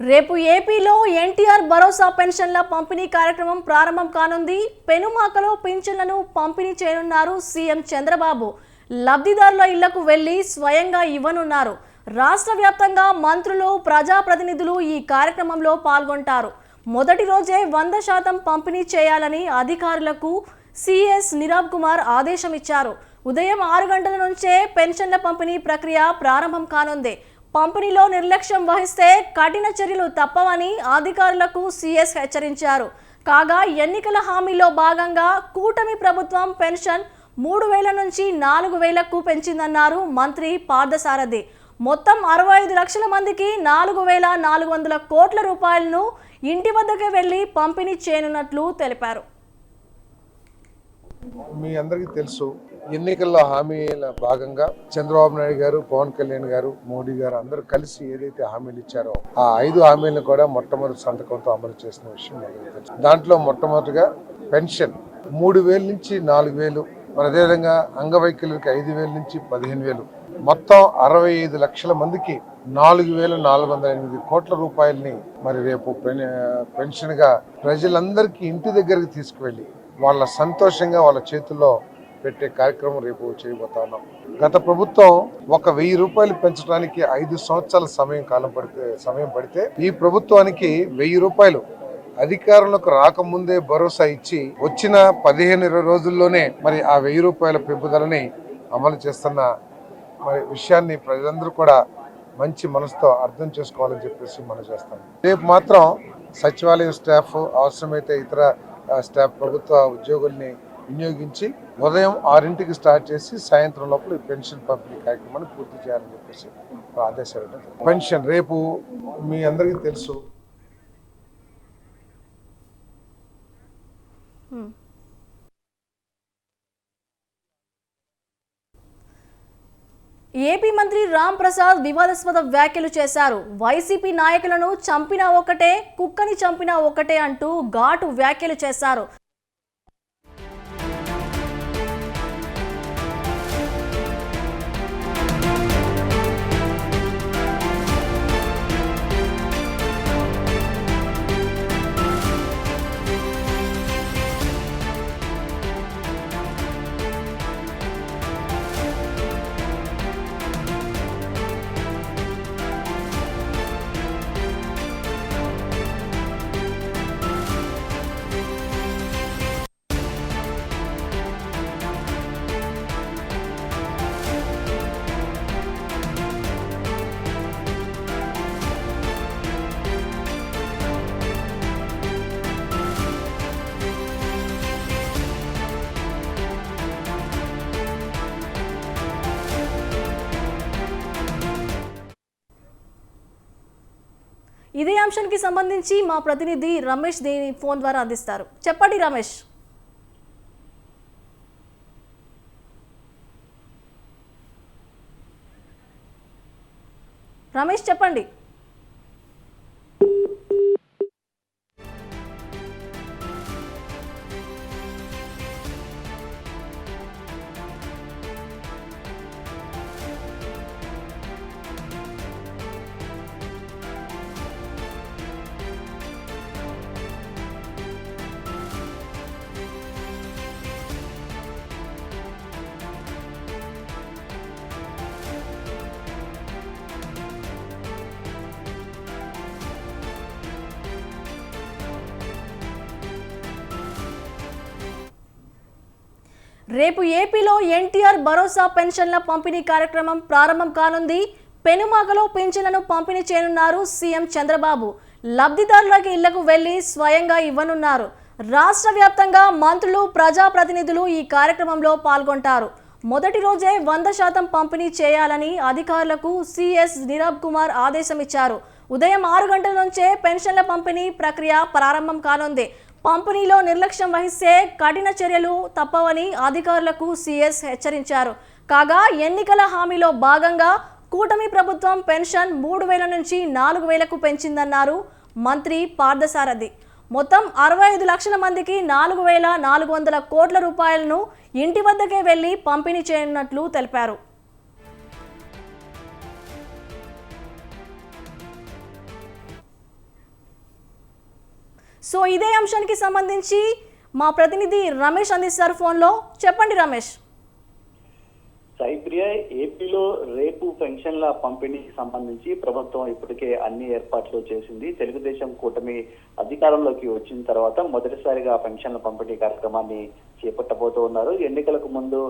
రేపు ఏపీలో ఎన్టీఆర్ భరోసా పెన్షన్ల పంపిణీ కార్యక్రమం ప్రారంభం కానుంది. పెనుమాకలో పింఛన్లను పంపిణీ చేయనున్నారు సీఎం చంద్రబాబు. లబ్ధిదారుల ఇళ్ళకు వెళ్ళి స్వయంగా ఇవ్వనున్నారు. రాష్ట్ర వ్యాప్తంగా మంత్రులు ప్రజాప్రతినిధులు ఈ కార్యక్రమంలో పాల్గొంటారు. మొదటి రోజే వంద శాతం పంపిణీ చేయాలని అధికారులకు సిఎస్ నిరాబ్ కుమార్ ఆదేశం ఇచ్చారు ఉదయం ఆరు గంటల నుంచే పెన్షన్ల పంపిణీ ప్రక్రియ ప్రారంభం కానుంది. పంపిణీలో నిర్లక్ష్యం వహిస్తే కఠిన చర్యలు తప్పవని అధికారులకు సీఎస్ హెచ్చరించారు. కాగా ఎన్నికల హామీలో భాగంగా కూటమి ప్రభుత్వం పెన్షన్ మూడు వేల నుంచి నాలుగు వేలకు పెంచిందన్నారు మంత్రి పార్థసారథి. మొత్తం అరవై ఐదు లక్షల మందికి నాలుగు వేల నాలుగు వందల కోట్ల రూపాయలను ఇంటి వద్దకే వెళ్ళి పంపిణీ చేయనున్నట్లు తెలిపారు. మీ అందరికీ తెలుసు ఎన్నికల్లో హామీల భాగంగా చంద్రబాబు నాయుడు గారు పవన్ కళ్యాణ్ గారు మోడీ గారు అందరూ కలిసి ఏదైతే హామీలు ఇచ్చారో ఆ ఐదు హామీలను కూడా మొట్టమొదటి సంతకంతో అమలు చేసిన విషయం తెలుసు. దాంట్లో మొట్టమొదటిగా పెన్షన్ మూడు వేల నుంచి నాలుగు వేలు మరి అదేవిధంగా అంగవైకల్యులకు ఐదు వేల నుంచి పదిహేను వేలు. మొత్తం అరవై ఐదు లక్షల మందికి నాలుగు వేల నాలుగు వందల ఎనిమిది కోట్ల రూపాయలని మరి రేపు పెన్ పెన్షన్గా ప్రజలందరికీ ఇంటి దగ్గరికి తీసుకువెళ్ళి వాళ్ళ సంతోషంగా వాళ్ళ చేతుల్లో పెట్టే కార్యక్రమం రేపు చేయబోతా ఉన్నాం. గత ప్రభుత్వం ఒక వెయ్యి రూపాయలు పెంచడానికి ఐదు సంవత్సరాల సమయం కాలం పడితే సమయం పడితే ఈ ప్రభుత్వానికి వెయ్యి రూపాయలు అధికారంలోకి రాకముందే భరోసా ఇచ్చి వచ్చిన పదిహేను ఇరవై రోజుల్లోనే మరి ఆ వెయ్యి రూపాయల పెంపుదలని అమలు చేస్తున్న మరి విషయాన్ని ప్రజలందరూ కూడా మంచి మనసుతో అర్థం చేసుకోవాలని చెప్పేసి మనం చేస్తాం. రేపు మాత్రం సచివాలయం స్టాఫ్ అవసరమైతే ఇతర స్టాఫ్ ప్రభుత్వ ఉద్యోగుల్ని వినియోగించి ఉదయం ఆరింటికి స్టార్ట్ చేసి సాయంత్రం లోపల ఈ పెన్షన్ పంపిణీ కార్యక్రమాన్ని పూర్తి చేయాలని చెప్పేసి ఆదేశాలు పెన్షన్ రేపు మీ అందరికీ తెలుసు. ఏపీ మంత్రి రామ్ ప్రసాద్ వివాదాస్పద వ్యాఖ్యలు చేశారు. వైసీపీ నాయకులను చంపినా ఒకటే కుక్కని చంపినా ఒకటే అంటూ ఘాటు వ్యాఖ్యలు చేశారు. ఇదే అంశానికి సంబంధించి మా ప్రతినిధి రమేష్ దీని ఫోన్ ద్వారా అందిస్తారు. చెప్పండి రమేష్. రమేష్ చెప్పండి. రేపు ఏపీలో ఎన్టీఆర్ భరోసా పెన్షన్ల పంపిణీ కార్యక్రమం ప్రారంభం కానుంది. పెనుమాకలో పెన్షన్లను పంపిణీ చేయనున్నారు సీఎం చంద్రబాబు. లబ్ధిదారులకి ఇళ్ళకు వెళ్ళి స్వయంగా ఇవ్వనున్నారు. రాష్ట్ర వ్యాప్తంగా మంత్రులు ప్రజాప్రతినిధులు ఈ కార్యక్రమంలో పాల్గొంటారు. మొదటి రోజే వంద శాతం పంపిణీ చేయాలని అధికారులకు సిఎస్ నీరబ్ కుమార్ ఆదేశం ఇచ్చారు ఉదయం ఆరు గంటల నుంచే పెన్షన్ల పంపిణీ ప్రక్రియ ప్రారంభం కానుంది. పంపిణీలో నిర్లక్ష్యం వహిస్తే కఠిన చర్యలు తప్పవని అధికారులకు సీఎస్ హెచ్చరించారు. కాగా ఎన్నికల హామీలో భాగంగా కూటమి ప్రభుత్వం పెన్షన్ మూడు వేల నుంచి నాలుగు వేలకు పెంచిందన్నారు మంత్రి పార్థసారథి. మొత్తం అరవై ఐదు లక్షల మందికి నాలుగు వేల నాలుగు వందల కోట్ల రూపాయలను ఇంటి వద్దకే వెళ్ళి పంపిణీ చేయనున్నట్లు తెలిపారు. సో ఇదే అంశానికి సంబంధించి మా ప్రతినిధి రమేష్ అందిస్తారు ఫోన్లో. చెప్పండి రమేష్. సైప్రియ ఏపీలో రేపు పెన్షన్ల పంపిణీకి సంబంధించి ప్రభుత్వం ఇప్పటికే అన్ని ఏర్పాట్లు చేసింది. తెలుగుదేశం కూటమి అధికారంలోకి వచ్చిన తర్వాత మొదటిసారిగా పెన్షన్ల పంపిణీ కార్యక్రమాన్ని చేపట్టబోతూ ఉన్నారు. ఎన్నికలకు ముందు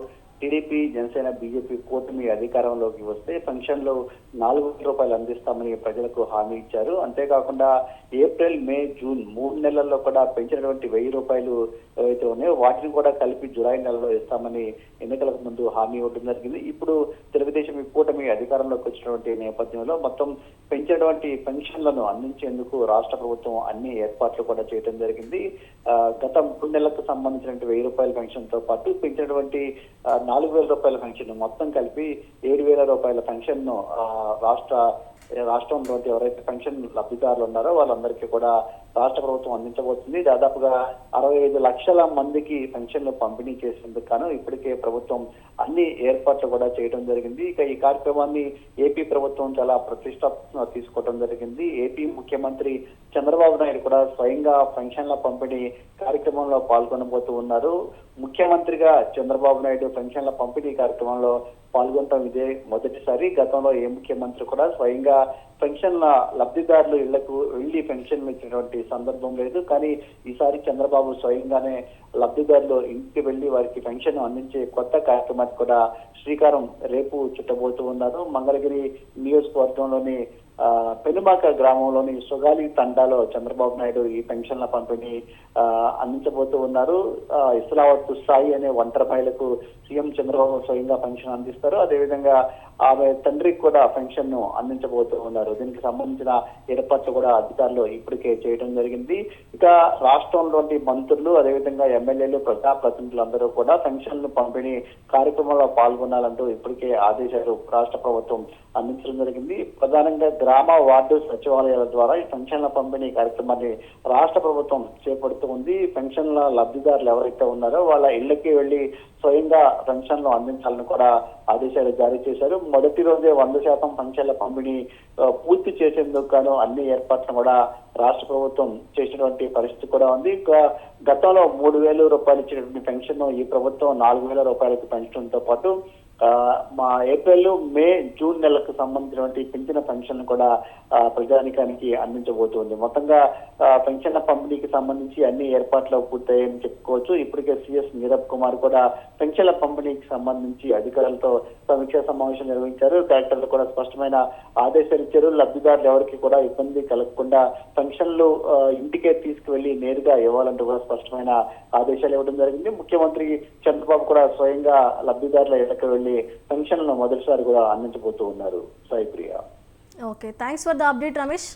టీడీపీ జనసేన బీజేపీ కూటమి అధికారంలోకి వస్తే పెన్షన్లు నాలుగు వేల రూపాయలు అందిస్తామని ప్రజలకు హామీ ఇచ్చారు. అంతేకాకుండా ఏప్రిల్ మే జూన్ మూడు నెలల్లో కూడా పెంచినటువంటి వెయ్యి రూపాయలు ఏవైతే ఉన్నాయో వాటిని కూడా కలిపి జులై నెలలో ఇస్తామని ఎన్నికలకు ముందు హామీ ఇవ్వడం జరిగింది. ఇప్పుడు తెలుగుదేశం ఈ కూటమి అధికారంలోకి వచ్చినటువంటి నేపథ్యంలో మొత్తం పెంచినటువంటి పెన్షన్లను అందించేందుకు రాష్ట్ర ప్రభుత్వం అన్ని ఏర్పాట్లు కూడా చేయడం జరిగింది. ఆ, గత మూడు నెలలకు సంబంధించినటువంటి వెయ్యి రూపాయల పెన్షన్తో పాటు పెంచినటువంటి నాలుగు వేల రూపాయల పెన్షన్ మొత్తం కలిపి ఏడు వేల రూపాయల పెన్షన్ను ఆ, రాష్ట్ర రాష్ట్రంలో ఎవరైతే పెన్షన్ లబ్ధిదారులు ఉన్నారో వాళ్ళందరికీ కూడా రాష్ట్ర ప్రభుత్వం అందించబోతుంది. దాదాపుగా అరవై ఐదు లక్షల మందికి పెన్షన్లు పంపిణీ చేసేందుకు గాను ఇప్పటికే ప్రభుత్వం అన్ని ఏర్పాట్లు కూడా చేయడం జరిగింది. ఇక ఈ కార్యక్రమాన్ని ఏపీ ప్రభుత్వం చాలా ప్రతిష్టాత్మకంగా తీసుకోవడం జరిగింది. ఏపీ ముఖ్యమంత్రి చంద్రబాబు నాయుడు కూడా స్వయంగా పెన్షన్ల పంపిణీ కార్యక్రమంలో పాల్గొనబోతూ ఉన్నారు. ముఖ్యమంత్రిగా చంద్రబాబు నాయుడు పెన్షన్ల పంపిణీ కార్యక్రమంలో పాల్గొనడం ఇదే మొదటిసారి. గతంలో ఏ ముఖ్యమంత్రి కూడా స్వయంగా పెన్షన్ల లబ్ధిదారులు ఇళ్ళకు వెళ్ళి పెన్షన్లు ఇచ్చినటువంటి సందర్భం లేదు. కానీ ఈసారి చంద్రబాబు స్వయంగానే లబ్ధిదారులు ఇంటికి వెళ్ళి వారికి పెన్షన్ అందించే కొత్త కార్యక్రమానికి కూడా శ్రీకారం రేపు చుట్టబోతూ ఉన్నారు. మంగళగిరి నియోజకవర్గంలోని ఆ, పెనుమాక గ్రామంలోని సుగాలి తండాలో చంద్రబాబు నాయుడు ఈ పెన్షన్ల పంపిణీ అందించబోతూ ఉన్నారు. ఇస్లావత్ సాయి అనే ఒంటరి మహిళకు సీఎం చంద్రబాబు స్వయంగా పెన్షన్ అందిస్తారు. అదేవిధంగా ఆమె తండ్రికి కూడా పెన్షన్ను అందించబోతూ ఉన్నారు. దీనికి సంబంధించిన ఏర్పాట్లు కూడా అధికారులు ఇప్పటికే చేయడం జరిగింది. ఇక రాష్ట్రంలోని మంత్రులు అదేవిధంగా ఎమ్మెల్యేలు ప్రజాప్రతినిధులు అందరూ కూడా పెన్షన్లు పంపిణీ కార్యక్రమంలో పాల్గొనాలంటూ ఇప్పటికే ఆదేశాలు రాష్ట్ర ప్రభుత్వం అందించడం జరిగింది. ప్రధానంగా గ్రామ వార్డు సచివాలయాల ద్వారా ఈ పెన్షన్ల పంపిణీ కార్యక్రమాన్ని రాష్ట్ర ప్రభుత్వం చేపడుతూ ఉంది. పెన్షన్ల లబ్ధిదారులు ఎవరైతే ఉన్నారో వాళ్ళ ఇళ్ళకి వెళ్ళి స్వయంగా పెన్షన్లు అందించాలని కూడా ఆదేశాలు జారీ చేశారు. మొదటి రోజే వంద శాతం పెన్షన్ల పంపిణీ పూర్తి చేసేందుకు గాను అన్ని ఏర్పాట్లు కూడా రాష్ట్ర ప్రభుత్వం చేసినటువంటి పరిస్థితి కూడా ఉంది. గతంలో మూడు వేల రూపాయలు ఇచ్చినటువంటి పెన్షన్ ఈ ప్రభుత్వం నాలుగు వేల రూపాయలకు పెంచడంతో పాటు మా ఏప్రిల్ మే జూన్ నెలకు సంబంధించినటువంటి పెంచిన పెన్షన్ కూడా ప్రజానికానికి అందించబోతుంది. మొత్తంగా ఆ, పెన్షన్ల పంపిణీకి సంబంధించి అన్ని ఏర్పాట్లు పూర్తయ్యాయని చెప్పుకోవచ్చు. ఇప్పటికే సిఎస్ నీరబ్ కుమార్ కూడా పెన్షన్ల పంపిణీకి సంబంధించి అధికారులతో సమీక్షా సమావేశం నిర్వహించారు. కలెక్టర్లు కూడా స్పష్టమైన ఆదేశాలు ఇచ్చారు. లబ్ధిదారులు ఎవరికి కూడా ఇబ్బంది కలగకుండా పెన్షన్లు ఆ, ఇంటికే తీసుకువెళ్ళి నేరుగా ఇవ్వాలంటూ కూడా స్పష్టమైన ఆదేశాలు ఇవ్వడం జరిగింది. ముఖ్యమంత్రి చంద్రబాబు కూడా స్వయంగా లబ్ధిదారుల ఇళ్ళకు వెళ్ళి పెన్షన్లను మొదటిసారి కూడా అందించబోతూ ఉన్నారు Sai Priya. Okay thanks for the update Ramesh